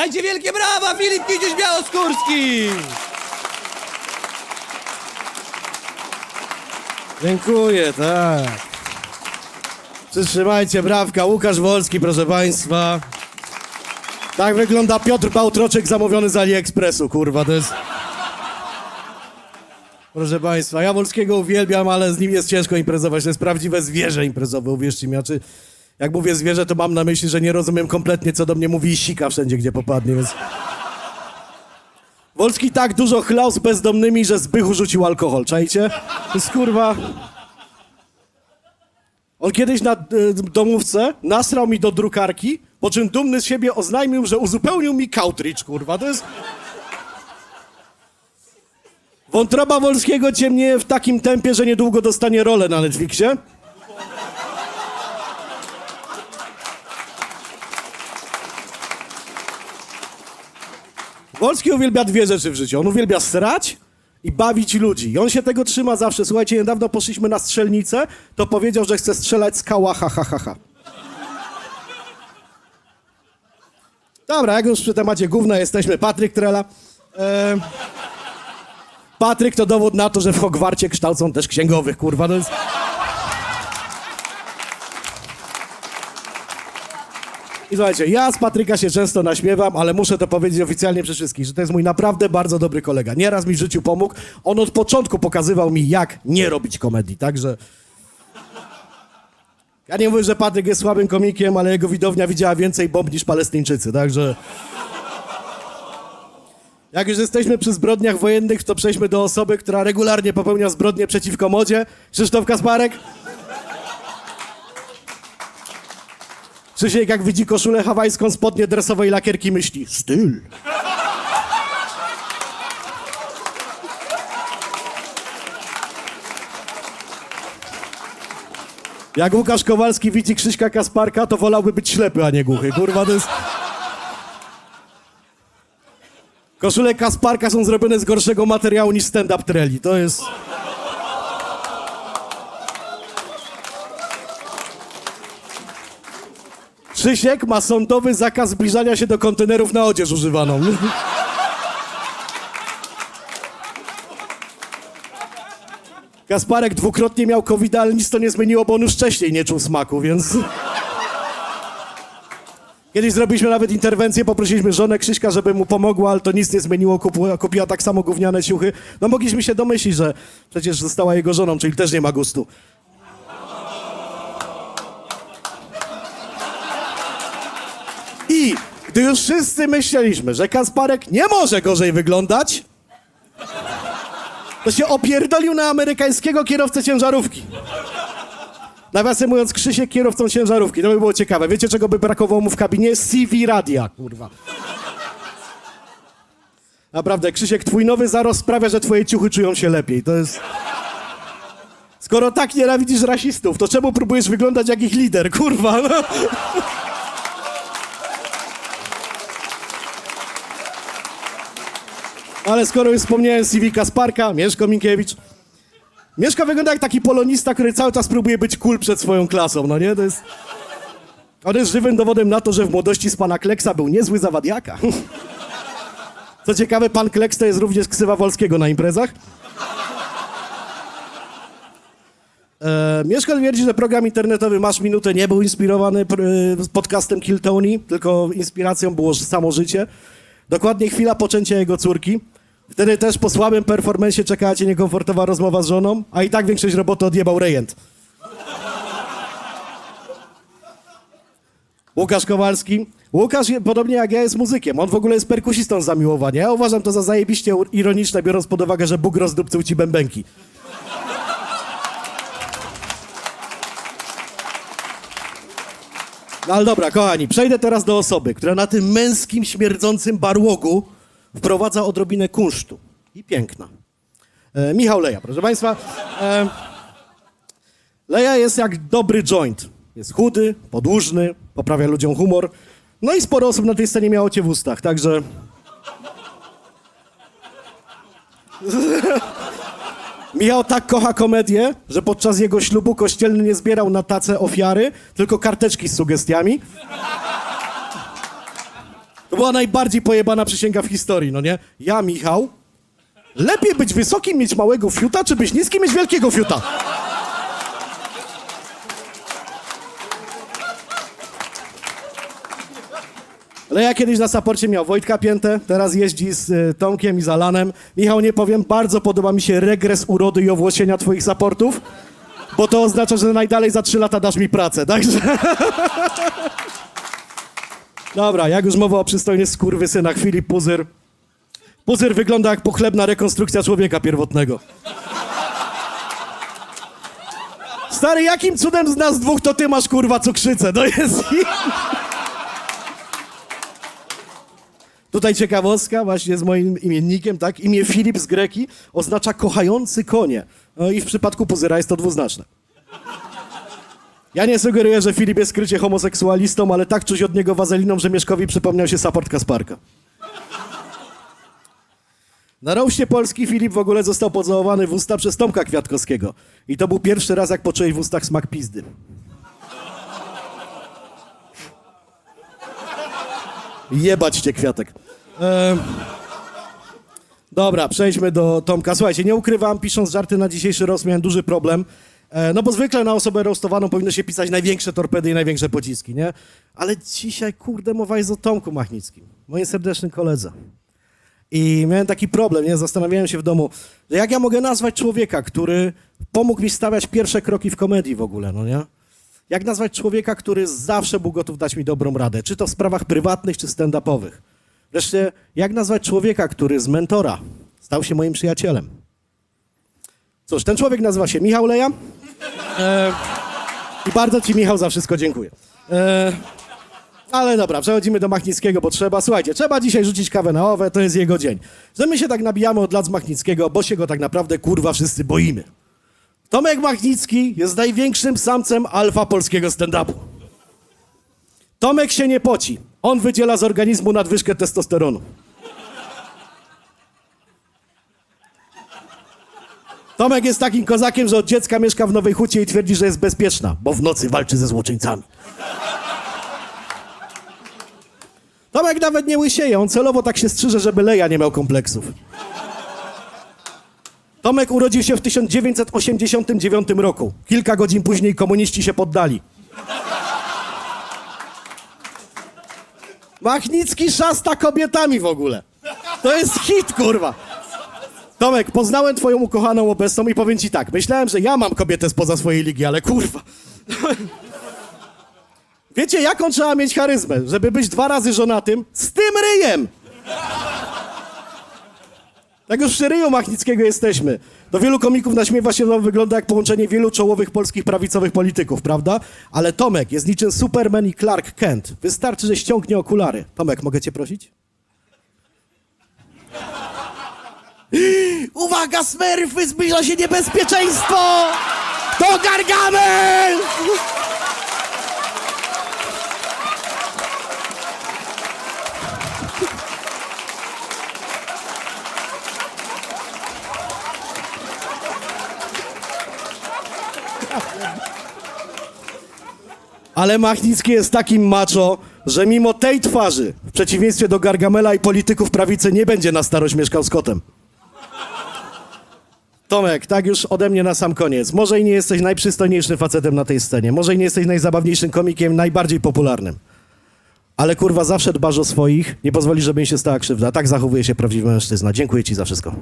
Dajcie wielkie brawa, Filip Kiciuś Białoskórski! Dziękuję, tak. Przytrzymajcie brawka, Łukasz Wolski, proszę państwa. Tak wygląda Piotr Bałtroczek zamówiony z AliExpressu, kurwa, to jest... Proszę państwa, ja Wolskiego uwielbiam, ale z nim jest ciężko imprezować. To jest prawdziwe zwierzę imprezowe, uwierzcie mi. Znaczy, jak mówię zwierzę, to mam na myśli, że nie rozumiem kompletnie, co do mnie mówi i sika wszędzie, gdzie popadnie, więc... Wolski tak dużo chlał z bezdomnymi, że Zbychu rzucił alkohol, czajcie? To jest kurwa... On kiedyś na y, domówce nasrał mi do drukarki, po czym dumny z siebie oznajmił, że uzupełnił mi cartridge, kurwa. To jest... Wątroba Wolskiego ciemnieje w takim tempie, że niedługo dostanie rolę na Netflixie. Wolski uwielbia dwie rzeczy w życiu. On uwielbia srać i bawić ludzi. I on się tego trzyma zawsze. Słuchajcie, niedawno poszliśmy na strzelnicę, to powiedział, że chce strzelać z kałacha, ha, ha, ha. Dobra, jak już przy temacie gówna jesteśmy, Patryk Trela. E... Patryk to dowód na to, że w Hogwarcie kształcą też księgowych, kurwa. To jest... I słuchajcie, ja z Patryka się często naśmiewam, ale muszę to powiedzieć oficjalnie przez wszystkich, że to jest mój naprawdę bardzo dobry kolega. Nieraz mi w życiu pomógł. On od początku pokazywał mi, jak nie robić komedii, także... Ja nie mówię, że Patryk jest słabym komikiem, ale jego widownia widziała więcej bomb niż Palestyńczycy, także... Jak już jesteśmy przy zbrodniach wojennych, to przejdźmy do osoby, która regularnie popełnia zbrodnie przeciwko modzie. Krzysztof Kasparek. Krzysiek, jak widzi koszulę hawajską, spodnie dresowe i lakierki, myśli styl. Jak Łukasz Kowalski widzi Krzyśka Kasparka, to wolałby być ślepy, a nie głuchy. Kurwa, to jest... Koszule Kasparka są zrobione z gorszego materiału niż stand-up treli. To jest... Krzysiek ma sądowy zakaz zbliżania się do kontenerów na odzież używaną. Kasparek dwukrotnie miał covid ale nic to nie zmieniło, bo on już wcześniej nie czuł smaku, więc... Kiedyś zrobiliśmy nawet interwencję, poprosiliśmy żonę Krzyśka, żeby mu pomogła, ale to nic nie zmieniło, kupiła, kupiła tak samo gówniane ciuchy. No mogliśmy się domyślić, że przecież została jego żoną, czyli też nie ma gustu. Gdy już wszyscy myśleliśmy, że Kasparek nie może gorzej wyglądać, to się opierdolił na amerykańskiego kierowcę ciężarówki. Nawiasem mówiąc, Krzysiek kierowcą ciężarówki. To by było ciekawe. Wiecie, czego by brakowało mu w kabinie? CV radia, kurwa. Naprawdę, Krzysiek, twój nowy zarost sprawia, że twoje ciuchy czują się lepiej. To jest... Skoro tak nienawidzisz rasistów, to czemu próbujesz wyglądać jak ich lider, kurwa? No. Ale skoro już wspomniałem CV Kasparka, Mieszko Minkiewicz. Mieszko wygląda jak taki polonista, który cały czas próbuje być cool przed swoją klasą, no nie? To jest... On jest żywym dowodem na to, że w młodości z pana Kleksa był niezły zawadiaka. Co ciekawe, pan Kleks to jest również ksywa Wolskiego na imprezach. E, Mieszko twierdzi, że program internetowy Masz Minutę nie był inspirowany pr- podcastem Kill Tony, tylko inspiracją było samo życie. Dokładnie chwila poczęcia jego córki. Wtedy też po słabym performensie czekała cię niekomfortowa rozmowa z żoną, a i tak większość roboty odjebał rejent. Łukasz Kowalski. Łukasz, podobnie jak ja, jest muzykiem. On w ogóle jest perkusistą z zamiłowania. Ja uważam to za zajebiście ironiczne, biorąc pod uwagę, że Bóg rozdupcył ci bębenki. No ale dobra, kochani, przejdę teraz do osoby, która na tym męskim, śmierdzącym barłogu wprowadza odrobinę kunsztu. I piękna. E, Michał Leja, proszę Państwa. E, Leja jest jak dobry joint. Jest chudy, podłużny, poprawia ludziom humor. No i sporo osób na tej scenie miało cię w ustach, także... Michał tak kocha komedię, że podczas jego ślubu kościelny nie zbierał na tacę ofiary, tylko karteczki z sugestiami. Była najbardziej pojebana przysięga w historii, no nie? Ja, Michał, lepiej być wysokim, mieć małego fiuta, czy być niskim, mieć wielkiego fiuta? Ale ja kiedyś na saporcie miał Wojtka Piętę, teraz jeździ z y, Tomkiem i z Alanem. Michał, nie powiem, bardzo podoba mi się regres urody i owłosienia twoich saportów, bo to oznacza, że najdalej za trzy lata dasz mi pracę, także... Dobra, jak już mowa o przystojnych skurwysynach, Filip Puzyr. Puzyr wygląda jak pochlebna rekonstrukcja człowieka pierwotnego. Stary, jakim cudem z nas dwóch to ty masz kurwa cukrzycę? To jest... Tutaj ciekawostka właśnie z moim imiennikiem, tak? Imię Filip z Greki oznacza kochający konie. No i w przypadku Puzyra jest to dwuznaczne. Ja nie sugeruję, że Filip jest skrycie homoseksualistą, ale tak czuć od niego wazeliną, że Mieszkowi przypomniał się support Kasparka. Na roście Polski Filip w ogóle został pocałowany w usta przez Tomka Kwiatkowskiego. I to był pierwszy raz, jak poczułeś w ustach smak pizdy. Jebać cię, Kwiatek. Em, Dobra, przejdźmy do Tomka. Słuchajcie, nie ukrywam, pisząc żarty na dzisiejszy roast miałem duży problem. E, no bo zwykle na osobę roastowaną powinno się pisać największe torpedy i największe pociski, nie? Ale dzisiaj, kurde, mowa jest o Tomku Machnickim, moim serdecznym koledze. I miałem taki problem, nie? Zastanawiałem się w domu, że jak ja mogę nazwać człowieka, który pomógł mi stawiać pierwsze kroki w komedii w ogóle, no nie? Jak nazwać człowieka, który zawsze był gotów dać mi dobrą radę, czy to w sprawach prywatnych, czy stand-upowych? Wreszcie, jak nazwać człowieka, który z mentora stał się moim przyjacielem? Cóż, ten człowiek nazywa się Michał Leja. E, I bardzo ci, Michał, za wszystko dziękuję. E, ale dobra, przechodzimy do Machnickiego, bo trzeba, słuchajcie, trzeba dzisiaj rzucić kawę na owe, to jest jego dzień. Że my się tak nabijamy od lat z Machnickiego, bo się go tak naprawdę, kurwa, wszyscy boimy. Tomek Machnicki jest największym samcem alfa polskiego stand-upu. Tomek się nie poci. On wydziela z organizmu nadwyżkę testosteronu. Tomek jest takim kozakiem, że od dziecka mieszka w Nowej Hucie i twierdzi, że jest bezpieczna, bo w nocy walczy ze złoczyńcami. Tomek nawet nie łysieje, on celowo tak się strzyże, żeby Leja nie miał kompleksów. Tomek urodził się w 1989 roku. Kilka godzin później komuniści się poddali. Machnicki szasta kobietami w ogóle. To jest hit, kurwa. Tomek, poznałem twoją ukochaną obecną i powiem ci tak. Myślałem, że ja mam kobietę spoza swojej ligi, ale kurwa. Wiecie, jaką trzeba mieć charyzmę, żeby być dwa razy żonatym z tym ryjem? Tak już przy ryju Machnickiego jesteśmy. Do wielu komików naśmiewa się, to wygląda jak połączenie wielu czołowych polskich prawicowych polityków, prawda? Ale Tomek jest niczym Superman i Clark Kent. Wystarczy, że ściągnie okulary. Tomek, mogę cię prosić? Uwaga, smerfy, zbliża się niebezpieczeństwo! To Gargamel! Ale Machnicki jest takim macho, że mimo tej twarzy, w przeciwieństwie do Gargamela i polityków prawicy, nie będzie na starość mieszkał z kotem. Tomek, tak już ode mnie na sam koniec. Może i nie jesteś najprzystojniejszym facetem na tej scenie, może i nie jesteś najzabawniejszym komikiem, najbardziej popularnym. Ale kurwa, zawsze dbasz o swoich, nie pozwolisz, żeby im się stała krzywda. Tak zachowuje się prawdziwy mężczyzna. Dziękuję ci za wszystko.